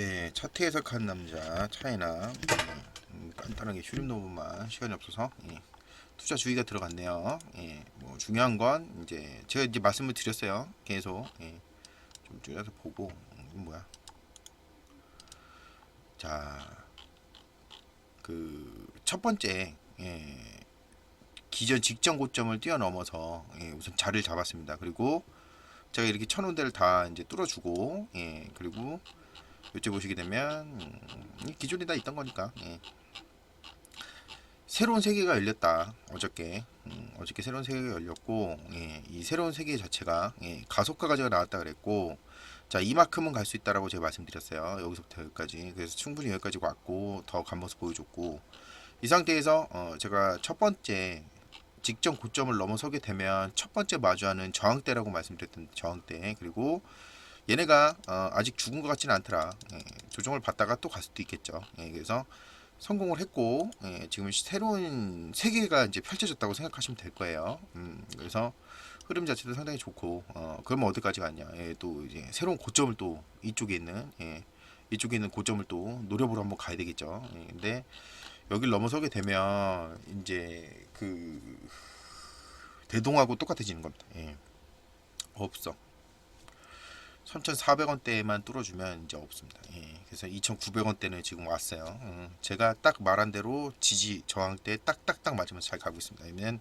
예, 차트 해석한 남자 차이나 음, 간단하게 휴림 노브만 시간이 없어서 예, 투자 주의가 들어갔네요. 예, 뭐 중요한 건 이제 제가 이제 말씀을 드렸어요. 계속 예, 좀 줄여서 보고 음, 뭐야? 자, 그 첫 번째 예, 기존 직전 고점을 뛰어넘어서 예, 우선 자리를 잡았습니다. 그리고 제가 이렇게 천 원 대를 다 이제 뚫어주고 예, 그리고 이쪽 보시게 되면 음, 기존에 다 있던 거니까 예. 새로운 세계가 열렸다 어저께. 음, 어저께 새로운 세계가 열렸고 예, 이 새로운 세계 자체가 예, 가속화 과제가 나왔다 그랬고 자 이만큼은 갈 수 있다라고 제가 말씀드렸어요. 여기서부터 여기까지. 그래서 충분히 여기까지 왔고 더 간 모습 보여줬고 이 상태에서 어, 제가 첫 번째 직전 고점을 넘어서게 되면 첫 번째 마주하는 저항대라고 말씀드렸던 저항대 그리고 얘네가 어, 아직 죽은 것 같지는 않더라. 예, 조정을 받다가 또 갈 수도 있겠죠. 예, 그래서 성공을 했고 예, 지금 새로운 세계가 이제 펼쳐졌다고 생각하시면 될 거예요. 음, 그래서 흐름 자체도 상당히 좋고 어, 그러면 어디까지 갔냐? 예, 또 이제 새로운 고점을 또 이쪽에 있는 예, 이쪽에 있는 고점을 또 노려보러 한번 가야 되겠죠. 예, 근데 여기를 넘어서게 되면 이제 그 대동하고 똑같아지는 겁니다. 예. 없어. 3,400원대만 뚫어주면 이제 없습니다. 예, 그래서 2,900원대는 지금 왔어요. 음, 제가 딱 말한 대로 지지 저항대 딱딱딱 맞으면서 잘 가고 있습니다. 그러면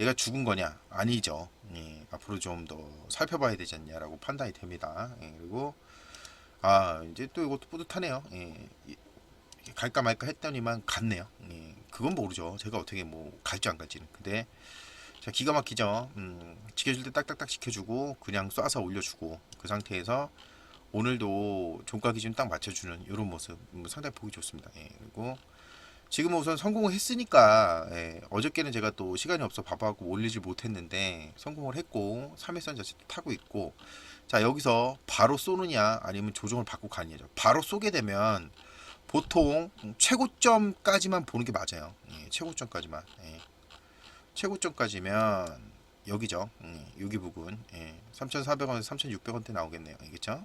얘가 죽은 거냐? 아니죠. 예, 앞으로 좀 더 살펴봐야 되지 않냐라고 판단이 됩니다. 예, 그리고 아 이제 또 이것도 뿌듯하네요. 예, 이- 갈까 말까 했더니만 갔네요. 예, 그건 모르죠. 제가 어떻게 뭐 갈지 안 갈지는. 근데 자 기가 막히죠. 음, 지켜줄 때 딱딱딱 지켜주고 그냥 쏴서 올려주고 그 상태에서 오늘도 종가 기준 딱 맞춰주는 이런 모습 음, 상당히 보기 좋습니다. 예, 그리고 지금은 우선 성공을 했으니까 예, 어저께는 제가 또 시간이 없어 바빠갖고 올리지 못했는데 성공을 했고 3일선 자체도 타고 있고 자 여기서 바로 쏘느냐 아니면 조정을 받고 가느냐죠. 바로 쏘게 되면 보통 최고점까지만 보는 게 맞아요. 예, 최고점까지만. 예. 최고점까지면 여기죠. 음, 여기 부분. 예, 3,400원에서 3,600원대 나오겠네요. 알겠죠?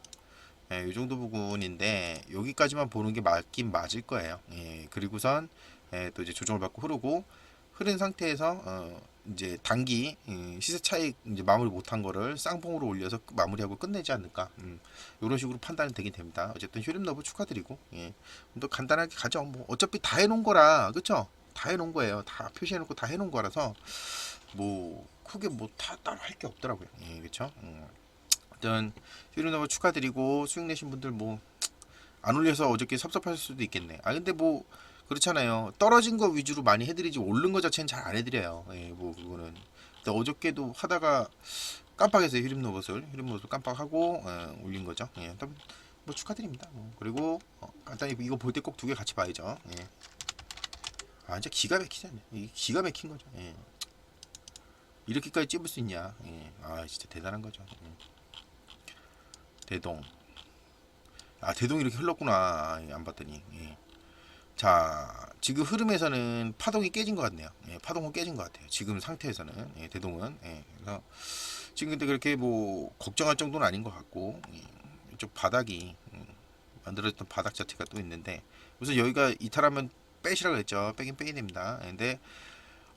예, 이 정도 부분인데 여기까지만 보는 게 맞긴 맞을 거예요. 예, 그리고선 예, 또 이제 조정을 받고 흐르고 흐른 상태에서 어, 이제 단기 음, 시세 차익 이제 마무리 못한 거를 쌍봉으로 올려서 끝- 마무리하고 끝내지 않을까. 음, 이런 식으로 판단이 되긴 됩니다. 어쨌든 휴림 너브 축하드리고 예, 또 간단하게 가죠. 뭐 어차피 다 해놓은 거라 그쵸? 다 해놓은 거예요. 다 표시해놓고 다 해놓은 거라서 뭐 크게 뭐다 따로 할 게 없더라고요. 예, 그렇죠. 음. 일단 휴리너버 축하드리고 수익 내신 분들 뭐 안 올려서 어저께 섭섭하실 수도 있겠네. 아 근데 뭐 그렇잖아요. 떨어진 거 위주로 많이 해드리지 오른 거 자체는 잘 안 해드려요. 예, 뭐 그거는. 근데 어저께도 하다가 깜빡했어요. 휴림노봇을 휴림노봇을 깜빡하고 예, 올린 거죠. 예, 일단 뭐 축하드립니다. 뭐. 그리고 어, 간단히 이거 볼 때 꼭 두 개 같이 봐야죠. 예. 아 진짜 기가 막히잖아요. 이 기가 막힌 거죠. 예. 이렇게까지 찝을 수 있냐? 예. 아 진짜 대단한 거죠. 예. 대동. 아 대동이 이렇게 흘렀구나. 아, 예, 안 봤더니. 예. 자 지금 흐름에서는 파동이 깨진 것 같네요. 예, 파동은 깨진 것 같아요. 지금 상태에서는 예, 대동은. 예, 그래서 지금 근데 그렇게 뭐 걱정할 정도는 아닌 것 같고 예, 이쪽 바닥이 음, 만들어졌던 바닥 자체가 또 있는데 우선 여기가 이탈하면 빼시라고 했죠. 빼긴 빼야 됩니다. 근데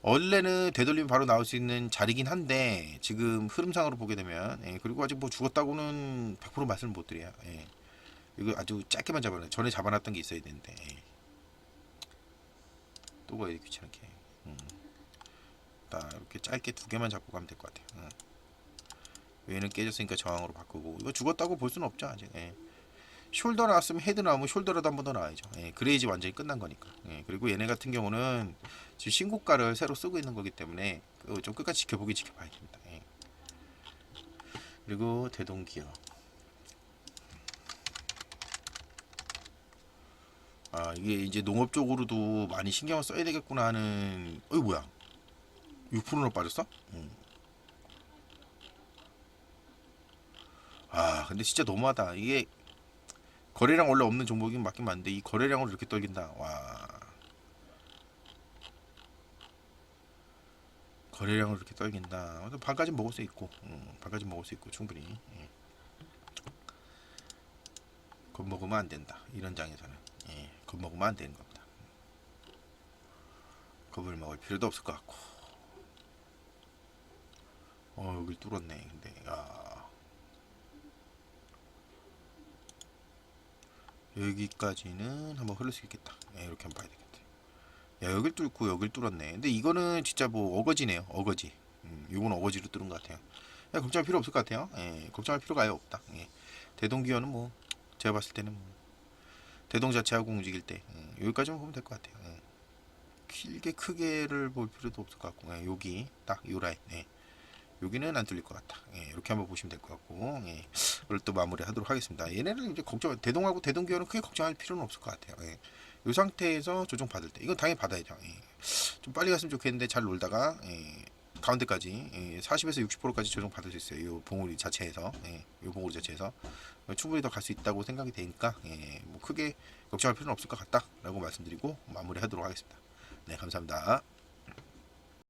원래는 되돌리면 바로 나올 수 있는 자리긴 한데 지금 흐름상으로 보게 되면 예, 그리고 아직 뭐 죽었다고는 100% 말씀을 못 드려요. 예. 이거 아주 짧게만 잡아놔. 전에 잡아놨던 게 있어야 되는데 예. 또 가야 돼 귀찮게. 음. 딱 이렇게 짧게 두 개만 잡고 가면 될 것 같아요. 음. 얘는 깨졌으니까 저항으로 바꾸고 이거 죽었다고 볼 수는 없죠 아직. 예. 숄더 나왔으면 헤드 나오면 숄더라도 한 번 더 나와야죠. 예, 그래야지 완전히 끝난 거니까. 예, 그리고 얘네 같은 경우는 지금 신고가를 새로 쓰고 있는 거기 때문에 좀 끝까지 지켜보기 지켜봐야 됩니다. 예. 그리고 대동기업. 아 이게 이제 농업 쪽으로도 많이 신경을 써야 되겠구나 하는. 어이 뭐야? 6%나 빠졌어? 음. 아 근데 진짜 너무하다. 이게 거래량 원래 없는 종목이긴 맞긴 맞는데 이 거래량으로 이렇게 떨긴다. 와. 거래량으로 이렇게 떨긴다. 반까지 먹을 수 있고, 음, 반까지 먹을 수 있고 충분히. 예. 겁먹으면 안 된다. 이런 장에서는 예, 겁먹으면 안 되는 겁니다. 겁을 먹을 필요도 없을 것 같고. 어 여기 뚫었네. 근데 야 여기까지는 한번 흐를 수 있겠다. 예, 이렇게 한번 봐야 되겠다. 야 여길 뚫고 여길 뚫었네. 근데 이거는 진짜 뭐 어거지네요. 어거지. 음, 이건 어거지로 뚫은 것 같아요. 야, 걱정할 필요 없을 것 같아요. 예, 걱정할 필요가 아예 없다. 예. 대동기어는 뭐 제가 봤을 때는 뭐 대동 자체하고 움직일 때 음, 여기까지만 보면 될 것 같아요. 예. 길게 크게를 볼 필요도 없을 것 같고 예, 여기 딱 요 라인 예. 여기는 안 뚫릴 것 같다. 예, 이렇게 한번 보시면 될 것 같고 예. 오늘 또 마무리하도록 하겠습니다. 얘네는 이제 걱정 대동하고 대동기어는 크게 걱정할 필요는 없을 것 같아요. 예. 이 상태에서 조정 받을 때 이건 당연히 받아야죠. 예. 좀 빨리 갔으면 좋겠는데 잘 놀다가 예. 가운데까지 예, 40에서 60%까지 조정 받을 수 있어요. 이 봉우리 자체에서 예, 이 봉우리 자체에서 어, 충분히 더 갈 수 있다고 생각이 되니까 예, 뭐 크게 걱정할 필요는 없을 것 같다라고 말씀드리고 마무리하도록 하겠습니다. 네, 감사합니다.